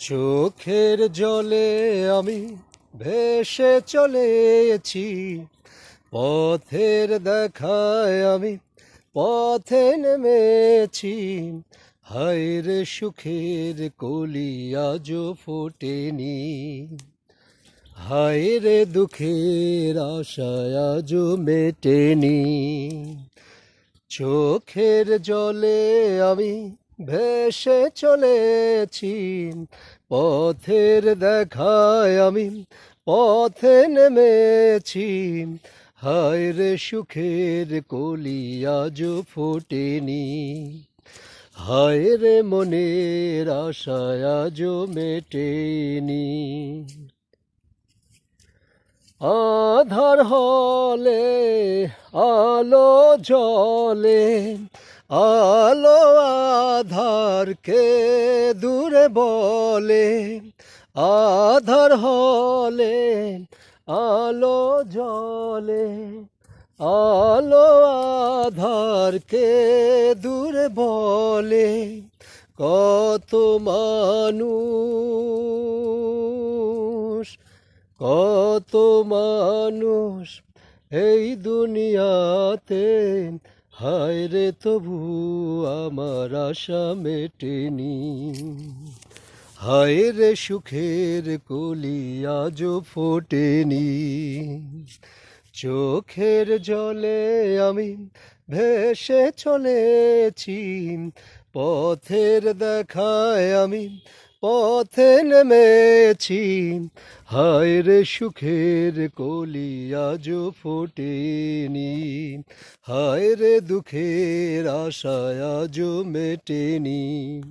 চোখের জলে আমি ভেসে চলেছি। পথের দেখায় আমি পথে নেমেছি। হায়রে সুখের কলি আজও ফোটেনি। হায়রে দুঃখের আশায় আজও মেটেনি। চোখের জলে আমি ভেসে চলেছি। পথের দেখায় আমি পথে নেমেছি। হায় রে সুখের কলি আজও ফোটেনি। হায় রে মনের আশায় আজও মেটেনি। আধার হলে, আলো জলে আলো আধারকে দূরে বলে, আধার হলে আলো জলে আলো আধারকে দূরে বলে, কত মানুষ কত মানুষ এই দুনিয়াতে হায় রে তবু আমার আশা মেটেনি। হায় রে সুখের কলি আজও ফোটেনি। চোখের জলে আমি ভেসে চলেছি, পথের দেখায় আমি পথে নেমেছি। হায় রে সুখের কলি আজ ফোটেনি। হায় রে দুঃখের আশায় আজ মেটেনি।